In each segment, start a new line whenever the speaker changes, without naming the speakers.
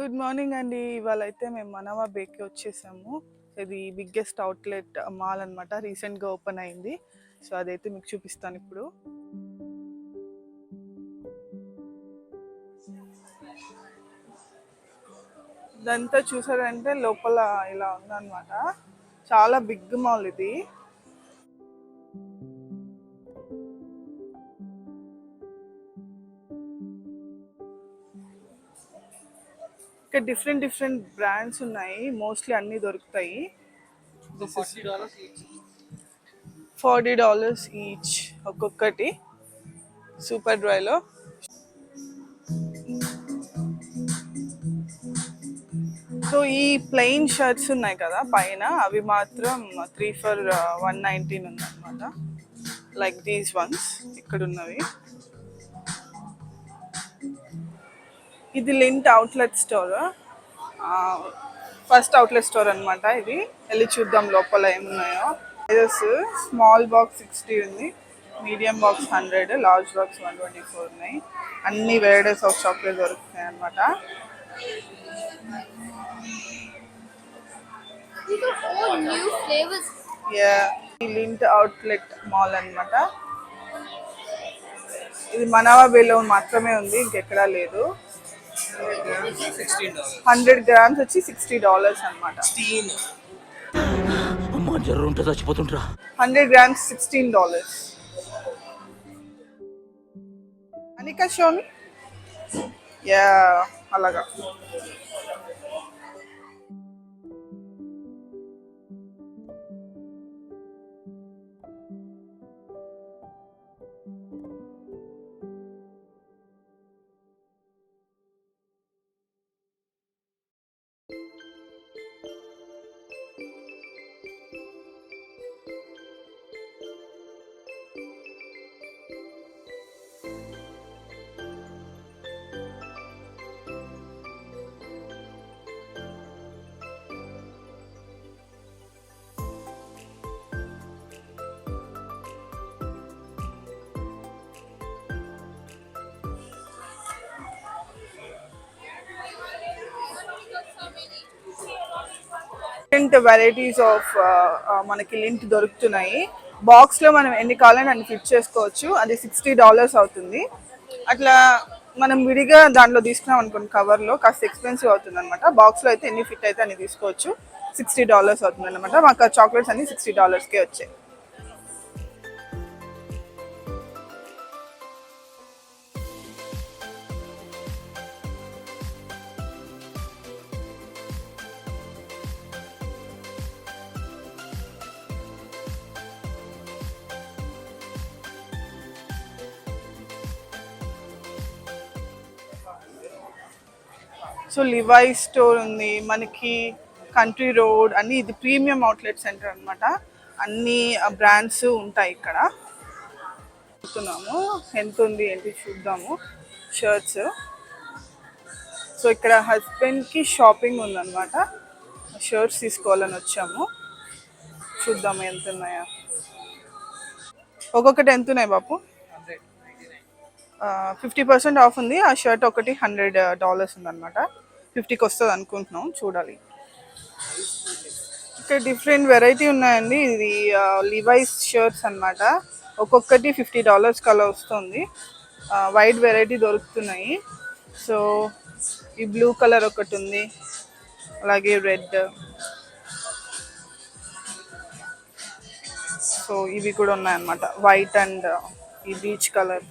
Good morning అండి. ఇవాళ అయితే మేము మనవా బేక్కి వచ్చేసాము. ఇది బిగ్గెస్ట్ అవుట్లెట్ మాల్ అనమాట రీసెంట్గా ఓపెన్ అయింది. సో అదైతే మీకు చూపిస్తాను ఇప్పుడు. ఇదంతా చూసారంటే లోపల ఇలా ఉందన్నమాట. చాలా బిగ్ మాల్ ఇది. ఇక్కడ డిఫరెంట్ డిఫరెంట్ బ్రాండ్స్ ఉన్నాయి. మోస్ట్లీ అన్నీ దొరుకుతాయి. ఫార్టీ డాలర్స్ ఈచ్ ఒక్కొక్కటి. సూపర్ డ్రైలో సో ఈ ప్లెయిన్ షర్ట్స్ ఉన్నాయి కదా పైన. అవి మాత్రం త్రీ ఫర్ వన్ నైన్టీన్ ఉందన్నమాట లైక్ దీస్ వన్స్ ఇక్కడ ఉన్నవి ఇది Lindt outlet store. First outlet store అన్నమాట ఇది. వెళ్ళి చూద్దాం లోపల ఏమున్నాయో. సైజెస్ స్మాల్ బాక్స్ సిక్స్టీ ఉంది. Medium box hundred large box one twenty four ఉన్నాయి. అన్ని వెరైటీస్ ఆఫ్ చాక్లెట్ దొరుకుతాయి అనమాట లింట్ అవుట్లెట్ మాల్ అన్నమాట. ఇది మనావా బేలో మాత్రమే ఉంది ఇంకెక్కడా లేదు. హండ్రెడ్ గ్రామ్స్ వచ్చి సిక్స్టీ డాలర్స్ అనమాట
అమ్మా జ్వరం ఉంటే
హండ్రెడ్ గ్రామ్స్ సిక్స్టీన్ డాలర్స్. అనికా షోమి యా అలాగా. డిఫరెంట్ వెరైటీస్ ఆఫ్ మనకి లింట్ దొరుకుతున్నాయి. బాక్స్లో మనం ఎన్ని కావాలని అన్ని ఫిట్ చేసుకోవచ్చు. అది సిక్స్టీ డాలర్స్ అవుతుంది. అట్లా మనం విడిగా దాంట్లో తీసుకున్నాం అనుకోండి కవర్లో కాస్త ఎక్స్పెన్సివ్ అవుతుంది అనమాట బాక్స్లో అయితే ఎన్ని ఫిట్ అయితే అన్ని తీసుకోవచ్చు. సిక్స్టీ డాలర్స్ అవుతుంది అనమాట మాకు చాక్లెట్స్ అన్ని సిక్స్టీ డాలర్స్కే వచ్చాయి. సో లివై స్టోర్ ఉంది మనకి కంట్రీ రోడ్ అన్ని ఇది ప్రీమియం అవుట్లెట్ సెంటర్ అనమాట అన్ని బ్రాండ్స్ ఉంటాయి ఇక్కడ. చూస్తున్నాము ఎంత ఉంది ఏంటి చూద్దాము. షర్ట్స్ సో ఇక్కడ హస్బెండ్కి షాపింగ్ ఉందన్నమాట. షర్ట్స్ తీసుకోవాలని వచ్చాము. చూద్దాము ఎంత ఉన్నాయా. ఒక్కొక్కటి ఎంత ఉన్నాయి బాపు? ఫిఫ్టీ పర్సెంట్ ఆఫ్ ఉంది. ఆ షర్ట్ ఒకటి హండ్రెడ్ డాలర్స్ ఉందన్నమాట. ఫిఫ్టీకి వస్తుంది అనుకుంటున్నాం. చూడాలి. ఇక్కడ డిఫరెంట్ వెరైటీ ఉన్నాయండి. ఇది లివైస్ షర్ట్స్ అన్నమాట. ఒక్కొక్కటి ఫిఫ్టీ డాలర్స్ కలా వస్తుంది. వైట్ వెరైటీ దొరుకుతున్నాయి. సో ఈ బ్లూ కలర్ ఒకటి ఉంది. అలాగే రెడ్ సో ఇవి కూడా ఉన్నాయన్నమాట. వైట్ అండ్ ఈ బీచ్ కలర్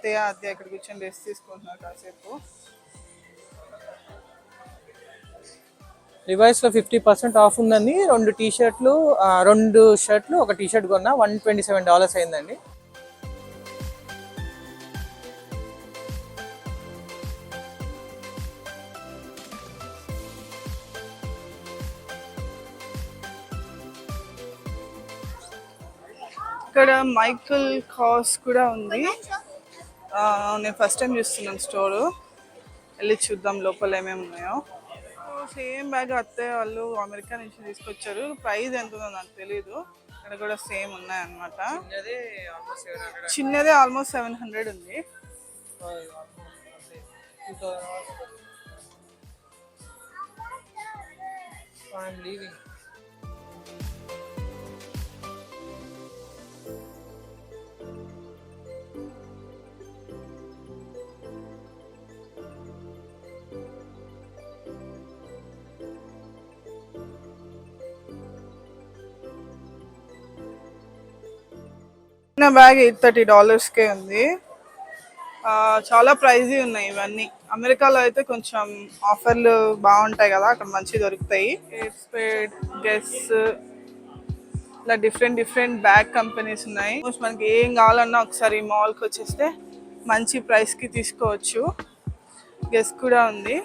అత్తయ్య అత్తయ్య ఇక్కడ కూర్చొని రెస్ట్ తీసుకుంటున్నారు కాసేపు.
రివైస్లో ఫిఫ్టీ పర్సెంట్ ఆఫ్ ఉందండి. రెండు టీ షర్ట్లు రెండు షర్ట్లు ఒక టీ షర్ట్ కొన్నా వన్ ట్వంటీ సెవెన్ డాలర్స్ అయిందండి.
ఇక్కడ మైకల్ కాస్ కూడా ఉంది. నేను ఫస్ట్ టైం చూస్తున్నాను స్టోరు వెళ్ళి చూద్దాం లోపల ఏమేమి ఉన్నాయో. సేమ్ బ్యాగ్ అత్తయ్య వాళ్ళు అమెరికా నుంచి తీసుకొచ్చారు. ప్రైస్ ఎంత ఉందో నాకు తెలియదు ఇక్కడ కూడా సేమ్ ఉన్నాయన్నమాట. చిన్నదే ఆల్మోస్ట్ సెవెన్ హండ్రెడ్ ఉంది.
Two thousand
bag eight thirty డాలర్స్కే ఉంది. చాలా ప్రైజీ ఉన్నాయి ఇవన్నీ. అమెరికాలో అయితే కొంచెం ఆఫర్లు బాగుంటాయి కదా అక్కడ మంచి దొరుకుతాయి. స్పేడ్ గెస్ ఇలా డిఫరెంట్ డిఫరెంట్ బ్యాగ్ కంపెనీస్ ఉన్నాయి. మనకి ఏం కావాలన్నా ఒకసారి మాల్కి వచ్చేస్తే మంచి ప్రైస్కి తీసుకోవచ్చు. గెస్ కూడా ఉంది.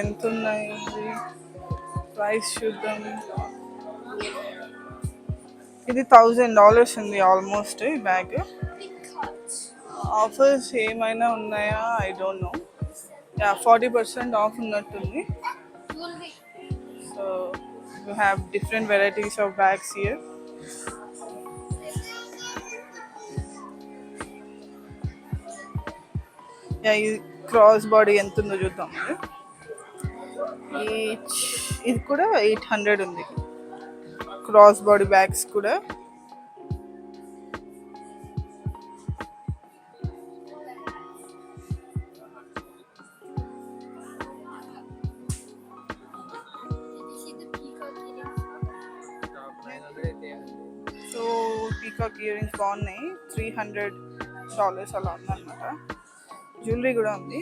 ఎంత ఉన్నాయి ప్రైస్ చూద్దాం. ఇది థౌజండ్ డాలర్స్ ఉంది ఆల్మోస్ట్ ఈ బ్యాగ్ ఆఫర్స్ ఏమైనా ఉన్నాయా? I don't know ya forty percent off ఉన్నట్టుంది. So you have different varieties of bags here ya cross body ఎంత ఉందో చూద్దాం ఈచ్ ఇది కూడా ఎయిట్ హండ్రెడ్ ఉంది. క్రాస్ బాడీ బ్యాగ్స్ కూడా. సో పీకాక్ ఇయర్ రింగ్స్ బాగున్నాయి. త్రీ హండ్రెడ్ డాలర్స్ అలా ఉందన్నమాట. జ్యువెలరీ కూడా ఉంది.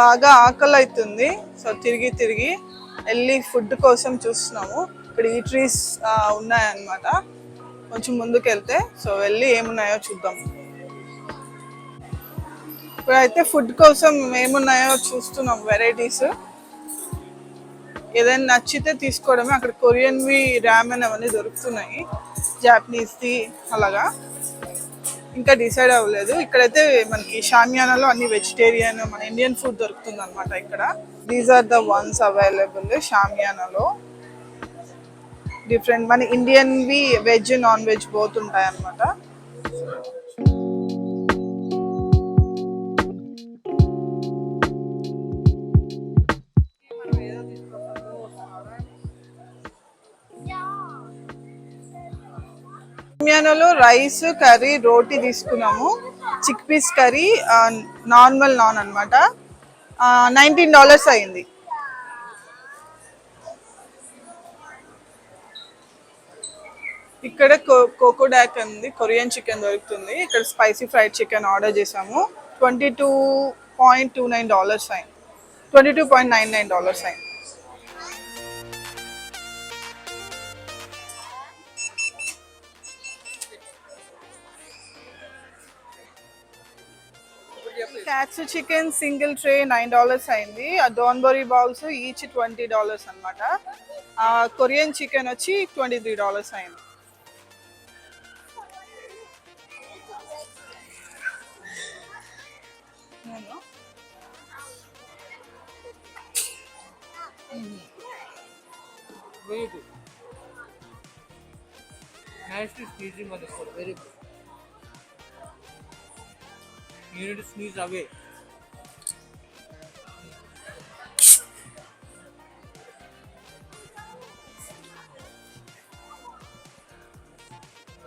బాగా ఆకలి అవుతుంది సో తిరిగి తిరిగి వెళ్ళి ఫుడ్ కోసం చూస్తున్నాము. ఇక్కడ ఈట్రీస్ ఉన్నాయన్నమాట. కొంచెం ముందుకు వెళ్తే సో వెళ్ళి ఏమున్నాయో చూద్దాం. ఇప్పుడైతే ఫుడ్ కోసం ఏమున్నాయో చూస్తున్నాం వెరైటీస్ ఏదైనా నచ్చితే తీసుకోవడమే. అక్కడ కొరియన్వి ర్యామెన్ అవన్నీ దొరుకుతున్నాయి. జాపనీస్ది అలాగా. ఇంకా డిసైడ్ అవ్వలేదు. ఇక్కడైతే మనకి షామియానాలో అన్ని వెజిటేరియన్ మన ఇండియన్ ఫుడ్ దొరుకుతుంది అనమాట ఇక్కడ. These are the ones available షామియానాలో. Different మన ఇండియన్వి వెజ్ నాన్ వెజ్ బోత్ ఉంటాయి అనమాట షామియానాలో రైస్ కర్రీ రోటీ తీసుకున్నాము. Chick peas curry normal naan అనమాట నైన్టీన్ డాలర్స్ అయింది. ఇక్కడ కోకో డాక్ ఉంది కొరియన్ చికెన్ దొరుకుతుంది. ఇక్కడ స్పైసీ ఫ్రైడ్ చికెన్ ఆర్డర్ చేసాము twenty two point two nine dollars అయింది. Twenty two point nine nine dollars అయింది. Cats chicken single tray nine dollars అయింది. ఆ donburi bowls each twenty dollars అనమాట కొరియన్ చికెన్ వచ్చి twenty three dollars అయింది
very good nice to very good you need to sneeze away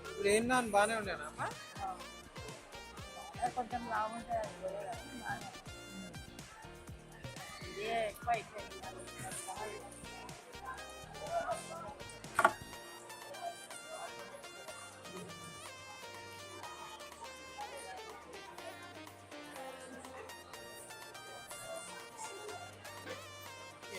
ఇప్పుడు ఏం non బాగానే ఉండేనా అమ్మా
కొంచెం బాగుంటుంది ఇదే ఎక్కువ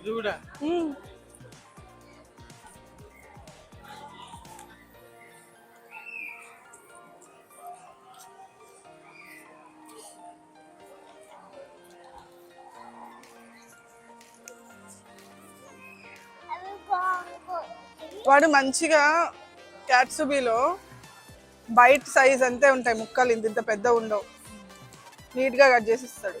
ఇది కూడా
and go.
వాడు మంచిగా క్యాట్సుబీలో బైట్ సైజ్ అంతే ఉంటాయి ముక్కలు ఇంత ఇంత పెద్ద ఉండవు. నీట్గా కట్ చేసి ఇస్తాడు.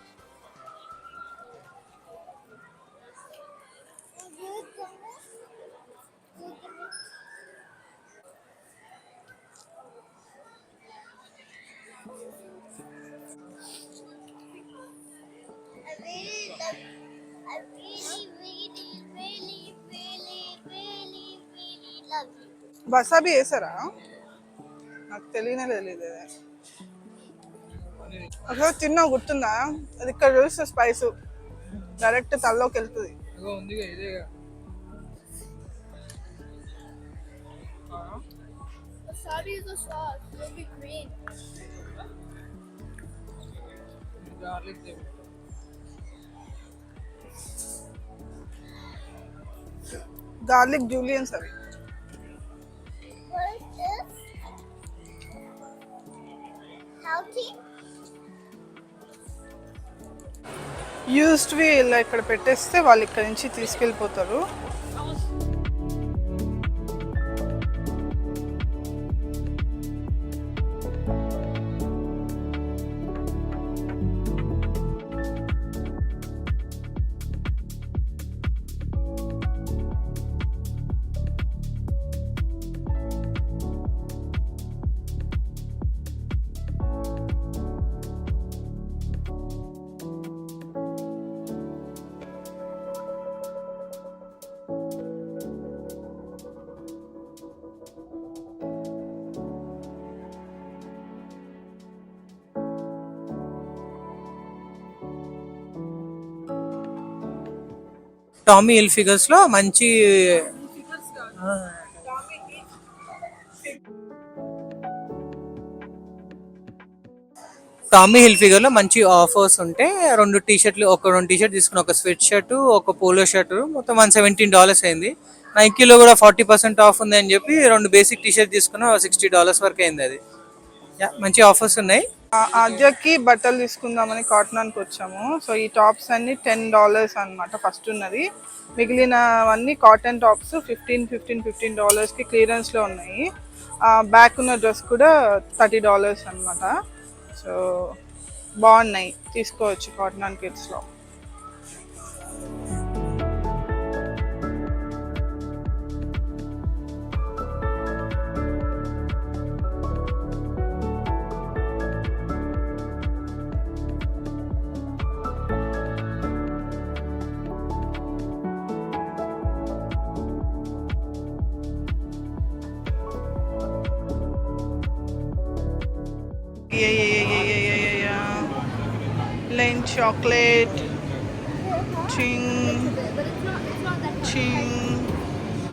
వసాబీ వేసారా నాకు తెలియనే తెలియదు అసలు తిన్నావు గుర్తుందా? అది ఇక్కడ చూస్తే స్పైస్ డైరెక్ట్ తలలోకి వెళ్తుంది.
ఇదిగో ఉందిగా ఇదేగా
Wasabi is a sauce. It'll be green.
Garlic
garlic juliennes అవి యూస్డ్వి ఇలా ఇక్కడ పెట్టేస్తే వాళ్ళు ఇక్కడ నుంచి తీసుకెళ్ళిపోతారు.
టామీ హిల్ ఫిగర్స్లో మంచి టామీ హిల్ ఫిగర్లో మంచి ఆఫర్స్ ఉంటే రెండు టీ షర్ట్లు ఒక రెండు టీ షర్ట్ తీసుకున్న ఒక స్వెట్ షర్ట్ ఒక పోలో షర్ట్ మొత్తం వన్ సెవెంటీన్ డాలర్స్ అయింది. నైకీలో కూడా ఫార్టీ పర్సెంట్ ఆఫ్ ఉంది అని చెప్పి రెండు బేసిక్ టీ షర్ట్ తీసుకున్న సిక్స్టీ డాలర్స్ వరకు అయింది అది. మంచి ఆఫర్స్ ఉన్నాయి.
ఆద్యకి బట్టలు తీసుకుందామని కాటనానికి వచ్చాము. సో ఈ టాప్స్ అన్ని టెన్ డాలర్స్ అన్నమాట ఫస్ట్ ఉన్నది. మిగిలినవన్నీ cotton tops fifteen fifteen fifteen డాలర్స్కి క్లియరెన్స్లో ఉన్నాయి. బ్యాక్ ఉన్న డ్రెస్ కూడా థర్టీ డాలర్స్ అన్నమాట. సో బాగున్నాయి. తీసుకోవచ్చు కాటన్ అండ్ కిడ్స్లో chocolate.